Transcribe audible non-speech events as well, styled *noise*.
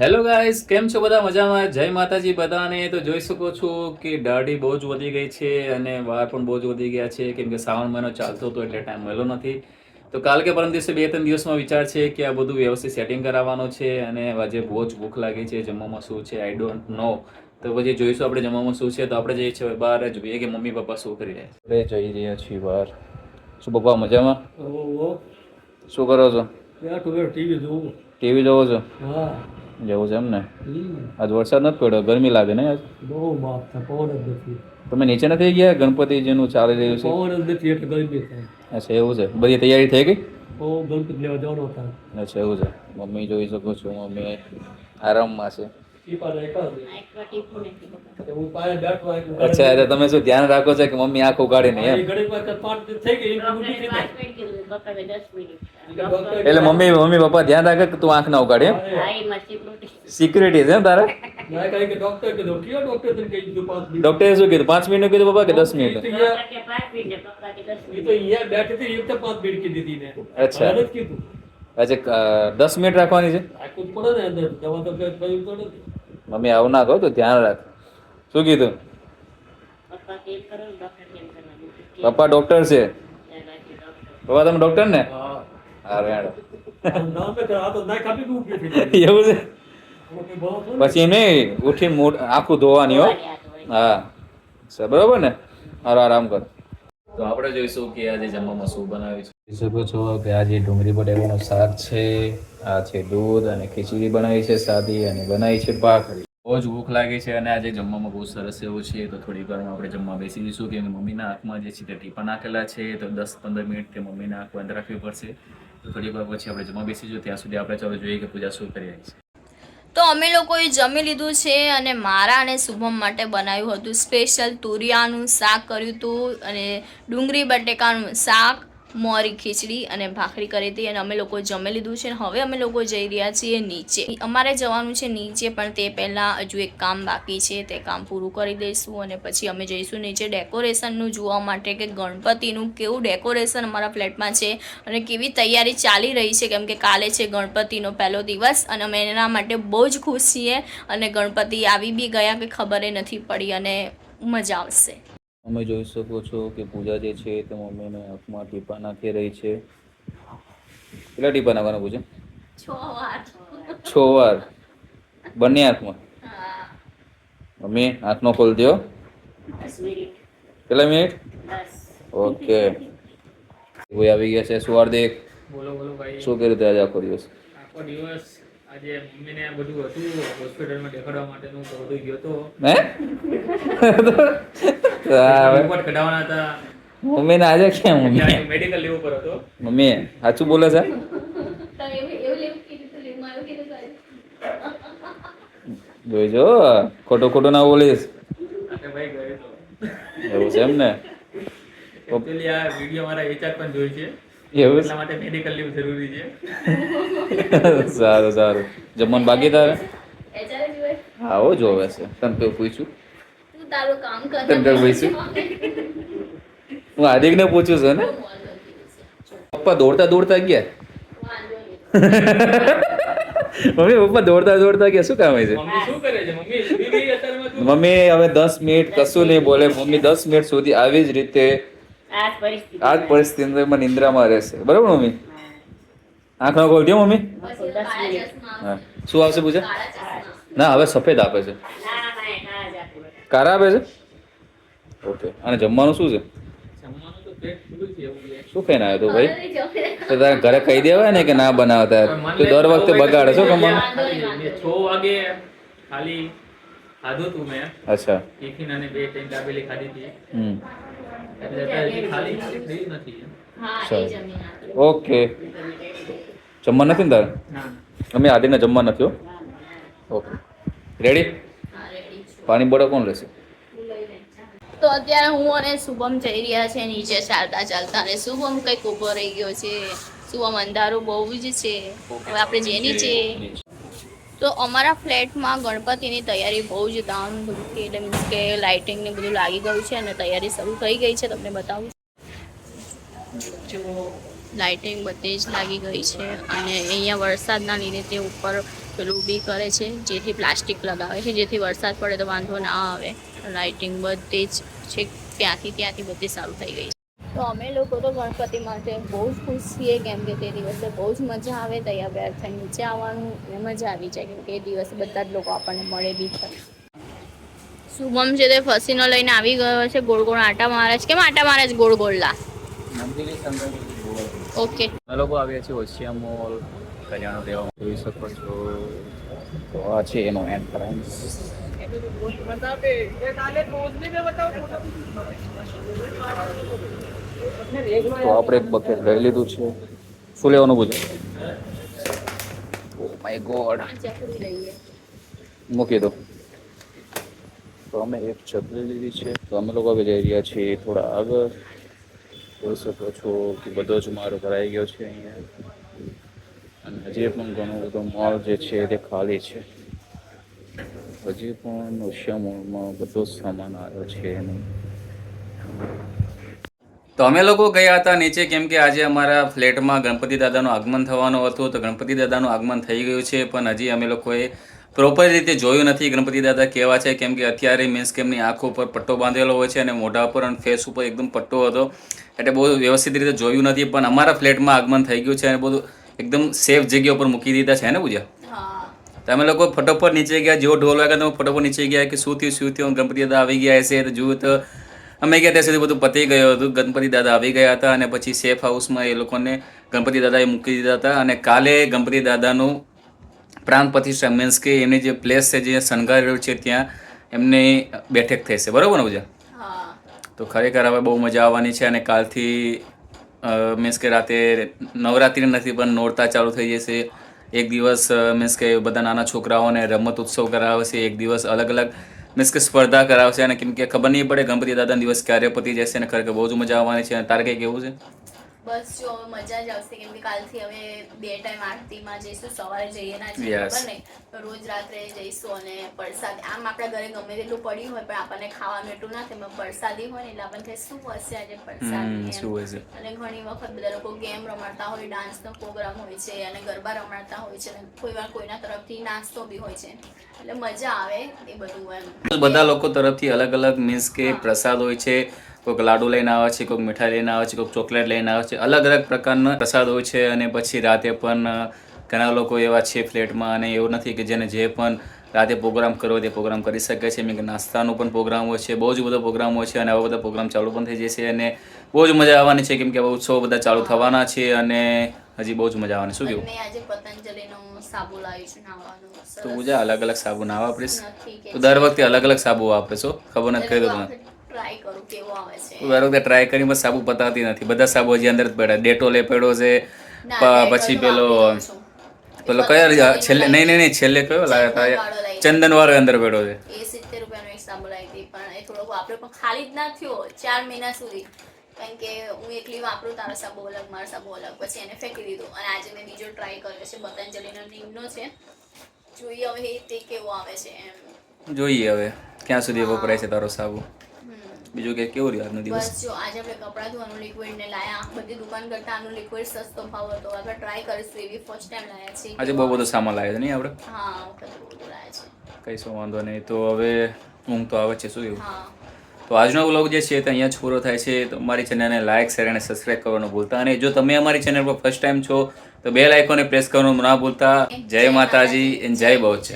Hello guys કેમ છો બધા? મજામાં? જય માતાજી બધાને. તો જોઈ શકો છો કે દાઢી બહુ જ વધી ગઈ છે અને વાળ પણ બહુ જ વધી ગયા છે. કેમ કે શ્રાવણ મહિનો ચાલતો હતો એટલે ટાઈમ મળ્યો નથી. તો કાલ કે પરમ દિવસે બે ત્રણ દિવસમાં વિચાર છે કે આ બધું વ્યવસ્થિત સેટિંગ કરાવવાનું છે અને આજે બહુ જ ભૂખ લાગી છે. જમવામાં શું છે? આઈ ડોન્ટ નો તો પછી જોઈશું આપણે જમવામાં શું છે. તો આપણે જઈએ છીએ બહાર જોઈએ કે મમ્મી પપ્પા શું કરી રહ્યા છે. જઈ રહ્યા છીએ બહાર. શું પપ્પા મજામાં? શું કરો છો? ટીવી જોવું ટીવી જોવો છો? હા. જવું છે એમ ને? આજ વરસાદ નથી પડ્યો ગરમી લાગે ને આજ? બહુ માપ થાય પવન જ નથી. તમે નીચે નથી ગયા? ગણપતિજીનું ચાલી રહ્યું છે? પવન જ નથી એટલે ગરમી થાય. અચ્છા એવું છે. બધી તૈયારી થઈ ગઈ? બહુ ગણપતિ લેવા જવાનો હતા. અચ્છા એવું છે. મમ્મી જોઈ શકો છો મમ્મી આરામમાં છે. અચ્છા એટલે તમે શું ધ્યાન રાખો છો કે મમ્મી આંખ ઉગાડી નહીં એટલે મમ્મી મમ્મી પપ્પા ધ્યાન રાખે કે તું આંખ ના ઉગાડે સિક્યુરિટી છે તારે? મેં કહ્યું કે ડોક્ટર કીધું. કયો ડોક્ટર તને કહી દીધું પાંચ મિનિટ? ડોક્ટરે શું કીધું? પાંચ મિનિટ કીધું પપ્પા કે દસ મિનિટ? અચ્છા. અચ્છા દસ મિનિટ રાખવાની છે? મમ્મી આવું ના કહો તો ધ્યાન રાખ. શું કીધું? પપ્પા ડોક્ટર છે. પપ્પા તમે ડોક્ટર ને? હા. રેડો. *laughs* એવું છે. પછી નહીં ઉઠી મૂડ આખું ધોવાની હો. હા. સર બરોબર ને? હારો આરામ કર. તો આપણે જોઈશું કે આજે જમવામાં શું બનાવ્યું છે. શકો છો કે આજે ડુંગળી બટેકાનું શાક છે. આ છે દૂધ અને ખીચડી બનાવી છે સાદી અને બનાવી છે ભાખરી. બહુ જ ભૂખ લાગી છે અને આજે જમવામાં બહુ સરસ એવું છે તો થોડી વારમાં આપણે જમવા બેસી જઈશું કે મમ્મીના હાથમાં જે છે તે ટીપા નાખેલા છે તો દસ પંદર મિનિટ તે મમ્મીના હાથ બંધ રાખવી પડશે. તો થોડી વાર પછી આપણે જમવા બેસીશું ત્યાં સુધી આપણે ચાલો જોઈએ કે પૂજા શું કરી રહી છે. તો અમે લોકોએ જમી લીધું છે અને મારા અને શુભમ માટે બનાવ્યું હતું સ્પેશિયલ તુરિયાનું શાક કર્યું હતું અને ડુંગળી બટેકાનું શાક મોરી ખીચડી અને ભાખરી કરી હતી અને અમે લોકો જમી લીધું છે અને હવે અમે લોકો જઈ રહ્યા છીએ નીચે. અમારે જવાનું છે નીચે, પણ તે પહેલાં હજુ એક કામ બાકી છે. તે કામ પૂરું કરી દઈશું અને પછી અમે જઈશું નીચે ડેકોરેશનનું જોવા માટે કે ગણપતિનું કેવું ડેકોરેશન અમારા ફ્લેટમાં છે અને કેવી તૈયારી ચાલી રહી છે, કેમ કે કાલે છે ગણપતિનો પહેલો દિવસ અને અમે એના માટે બહુ જ ખુશ છીએ અને ગણપતિ આવી બી ગયા કે ખબર નથી પડી અને મજા આવશે. તમે જોઈ શકો છો કે પૂજા જે છે તે મમ્મીને આંખમાં ટીપા નાખી રહી છે. કેટલા ટીપા નાખવાના પૂજા? છ વાર. બંને આંખમાં મમ્મી આંખનો ખોલ દો કેટલા મિનિટ? ઓકે. કોઈ આવી ગયા છે સુવાર દેખ બોલો બોલો ભાઈ. શું કર્યું રીતે આજે આખો દિવસ? આખો દિવસ આજે મમ્મીને બધું હતું હોસ્પિટલમાં દેખાડવા માટેનું તો બધું ગયો તો. હે? *laughs* હા, રિપોર્ટ કઢાવવાના હતા. મમ્મીને આજે કેમ મમ્મી મેડિકલ લેવું પર હતો. મમ્મી સાચું બોલે છે? જોઈજો ખોટો ખોટો ના બોલીશ. ભાઈ ગયો એવું છે એમ ને? આ વીડિયો મારા એચઆર પણ જોઈ છે. એવું એટલા માટે મેડિકલ લેવું જરૂરી છે. છે? સારું સારું. જમવાનું બાકી તારે? હા જોવે છે. તને તો પૂછ્યું. તું તારું કામ કર. તને તો પૂછ્યું. હું હાર્દિકને પૂછ્યું છે ને? પપ્પા દોડતા દોડતા ગયા? મમ્મી પપ્પા દોડતા દોડતા ગયા. શું કામ હોય છે? મમ્મી શું કરે છે? મમ્મી સુઈ ગઈ અત્યારમાં તું? મમ્મી હવે દસ મિનિટ કશું નહીં બોલે. મમ્મી દસ મિનિટ સુધી આવી જ રીતે આ જ પરિસ્થિતિમાં નિંદ્રામાં રહેશે. બરાબર મમ્મી? આંખ નો દો મમ્મી? હા. શું આવશે પૂજા? ના હવે સફેદ આપે છે. કારા આપે. છે? ઓકે. અને જમવાનું શું છે? જમવાનું તો પેટ ફૂલ છે એવું છે. શું ખાઈને આવ્યો તું ભાઈ? તો તારે ઘરે કહી દેવાય ને કે ના બનાવતા તું દર વખતે બગાડે છો કમવાનું છ વાગે ખાલી ખાધું તું મેં. અચ્છા. ટિફિન અને બે ત્રણ દાબેલી ખાધી હતી. ઓકે. જમવા નથી ને તારે? અમે આદિને જમવા નથી ઓકે. રેડી પાણી બોટલ કોણ લેશે? તો અત્યારે હું અને શુભમ જઈ રહ્યા છે નીચે ચાલતા ચાલતા અને શુભમ કંઈક ઊભો રહી ગયો છે. શુભમ અંધારું બહુ જ છે. હવે આપણે જેની નીચે. તો અમારા ફ્લેટમાં ગણપતિની તૈયારી બહુ જ ધામધૂમથી એટલે મીન્સ કે લાઇટિંગ ને બધું લાગી ગયું છે અને તૈયારી શરૂ થઈ ગઈ છે, તમને બતાવું. જો લાઇટિંગ બધી જ લાગી ગઈ છે અને અહીંયા વરસાદના લીધે તે ઉપર પેલું બી કરે છે, જેથી પ્લાસ્ટિક લગાવે છે, જેથી વરસાદ પડે તો વાંધો ના આવે. લાઇટિંગ બધે જ છે, ત્યાંથી ત્યાંથી બધી સારું થઈ ગઈ છે. તો અમે લોકો તો ગણપતિ માટે બહુ જ ખુશ છીએ કેમ કે તે દિવસે બહુ જ મજા આવે તૈયાર બેર થઈ નીચે આવવાનું અને મજા આવી જાય કેમ કે એ દિવસે બધા જ લોકો આપણને મળે બી ખરા શુભમ છે તે ફસીનો લઈને આવી ગયો છે ગોળ ગોળ આટા મારે છે. કેમ આટા મારે છે ગોળ ગોળલા ઓકે. અમે લોકો આવ્યા છીએ ઓશિયા મોલ કરિયાણું લેવા જોઈ શકો છો. તો આ છે એનો એન્ટ્રન્સ તો આપણે એક બકેટ લઈ લીધું છે. શું લેવાનું બધું માય ગોડ મૂકી દો. તો અમે એક છત્રી લીધી છે. તો અમે લોકો હવે જઈ રહ્યા છીએ થોડા આગળ. જોઈ શકો છો કે બધો જ મારો ભરાઈ ગયો છે અહીંયા. અને હજી પણ ઘણો બધો મોલ જે છે તે ખાલી છે. હજી પણ ઓશિયા મોલમાં બધો સામાન આવ્યો છે નહીં તો અમે લોકો ગયા હતા નીચે કેમ કે આજે અમારા ફ્લેટમાં ગણપતિ દાદાનું આગમન થવાનું હતું. તો ગણપતિ દાદાનું આગમન થઈ ગયું છે પણ હજી અમે લોકોએ પ્રોપર રીતે જોયું નથી ગણપતિ દાદા કેવા છે. કેમ કે અત્યારે મીન્સ કે એમની આંખો ઉપર પટ્ટો બાંધેલો હોય છે અને મોઢા પર અને ફેસ ઉપર એકદમ પટ્ટો હતો. એટલે બહુ વ્યવસ્થિત રીતે જોયું નથી પણ અમારા ફ્લેટમાં આગમન થઈ ગયું છે અને બધું એકદમ સેફ જગ્યા ઉપર મૂકી દીધા છે ને પૂજા? તમે લોકો ફટોફટ નીચે ગયા જેવો ઢોલ વાગ્યા તો ફટોફટ નીચે ગયા કે શું થયું શું થયું? ગણપતિ દાદા આવી ગયા હશે તો જોયું તો અમે ગયા ત્યાં સુધી બધું પતી ગયું હતું. ગણપતિ દાદા આવી ગયા હતા અને પછી સેફ હાઉસમાં એ લોકોને ગણપતિ દાદાએ મૂકી દીધા હતા અને કાલે ગણપતિ દાદાનું પ્રાણ પ્રતિષ્ઠા મીન્સ કે એમની જે પ્લેસ છે જે શણગારેલું છે ત્યાં એમની બેઠક થશે બરાબર ને પૂજા? તો ખરેખર હવે બહુ મજા આવવાની છે અને કાલથી મીન્સ કે રાતે નવરાત્રિ નથી પણ નોરતા ચાલુ થઈ જશે. એક દિવસ મીન્સ કે બધા નાના છોકરાઓને રમત ઉત્સવ કરાવશે એક દિવસ અલગ અલગ મીન્સ કે સ્પર્ધા કરાવશે અને કેમ કે ખબર નહીં પડે ગણપતિ દાદાનો દિવસ ક્યારે પતી જશે અને ખરેખર બહુ જ મજા આવવાની છે અને તારે કંઈ કેવું છે? બસ જો હવે મજા જ આવશે કેમ કે કાલથી હવે બે ટાઈમ આરતીમાં જઈશું સવારે જઈએ ના જઈએ તો રોજ રાત્રે જઈશું અને પ્રસાદ. આમ આપણા ઘરે ગમે તેટલું પડ્યું હોય પણ આપણને ખાવાનું એટલું ના થાય પ્રસાદી હોય ને એટલે આપણને શું હશે આજે પ્રસાદી અને ઘણી વખત બધા લોકો ગેમ રમાડતા હોય ડાન્સનો પ્રોગ્રામ હોય છે અને ગરબા રમાડતા હોય છે અને કોઈ વાર કોઈના તરફથી નાસ્તો બી હોય છે. એટલે મજા આવે એ બધું એમ. બધા લોકો તરફથી અલગ અલગ મીન્સ કે પ્રસાદ હોય છે કોઈક લાડુ લઈને આવે છે કોઈક મીઠાઈ લઈને આવે છે કોઈક ચોકલેટ લઈને આવે છે. અલગ અલગ પ્રકારના પ્રસાદ હોય છે અને પછી રાતે પણ ઘણા લોકો એવા છે ફ્લેટમાં અને એવું નથી કે જેને જે પણ રાતે પ્રોગ્રામ કરવો તે પ્રોગ્રામ કરી શકે છે. મેં નાસ્તાનો પણ પ્રોગ્રામ હોય છે બહુ જ બધો પ્રોગ્રામ હોય છે અને આવા બધા પ્રોગ્રામ ચાલુ પણ થઈ જશે અને બહુ જ મજા આવવાની છે. કેમ કે ઉત્સવો બધા ચાલુ થવાના છે અને હજી બહુ જ મજા આવવાની શું કેવું આજે પતંજલિનો સાબુ લાવી છું નાહવાનું. તો પૂજા અલગ અલગ સાબુ ના વાપરીશ તો દર વખતે અલગ અલગ સાબુ વાપરીશો ખબર નથી કહી દો તમે ટ્રાય કરું કેવો આવે છે. દર વખતે ટ્રાય કરી બસ સાબુ પતાતી નથી. બધા સાબુ હજી અંદર જ પડ્યા. ડેટોલે પડ્યો છે પછી પેલો પેલો કયો છેલ્લે નહીં નહીં નહીં છેલ્લે કયો? લાવ્યા હતા ચંદન વાળો અંદર પડ્યો છે. એ સિત્તેર રૂપિયાનો એક સાબુ લાવી હતી પણ એ થોડો વાપર્યો પણ ખાલી જ ના થયો ચાર મહિના સુધી. કારણ કે હું એકલી વાપરું તારો સાબુ અલગ મારો સાબુ અલગ. પછી એને ફેંકી દીધું. અને આજે મેં બીજો ટ્રાય કર્યો છે પતંજલિનો નીમનો છે. જોઈએ હવે તે કેવો આવે છે એમ. જોઈએ હવે ક્યાં સુધી વપરાય છે તારો સાબુ. બીજું કે કેવો રહ્યો આજનો દિવસ? બસ જો આજે આપણે કપડાં ધોવાનું લિક્વિડ ને લાયા બધી દુકાન કરતા આનું લિક્વિડ સસ્તો ભાવ હતો. આપણે ટ્રાય કરીશું એવી ફર્સ્ટ ટાઈમ લાયા છે આજે બહુ બધો સામાન લાવ્યો છે નહીં આપણે? હા બહુ બધું લાયા છે. કઈ વાંધો નહીં તો હવે ઊંઘ તો આવે છે શું હા. તો આજનો વ્લોગ જે છે તે અહીંયા જ પૂરો થાય છે. તો અમારી ચેનલને લાઇક શેર અને સબસ્ક્રાઇબ કરવાનું ભૂલતા અને જો તમે અમારી ચેનલ પર ફર્સ્ટ ટાઈમ છો તો બે લાઇકોને પ્રેસ કરવાનું ના ભૂલતા. જય માતાજી એન જય બહુચર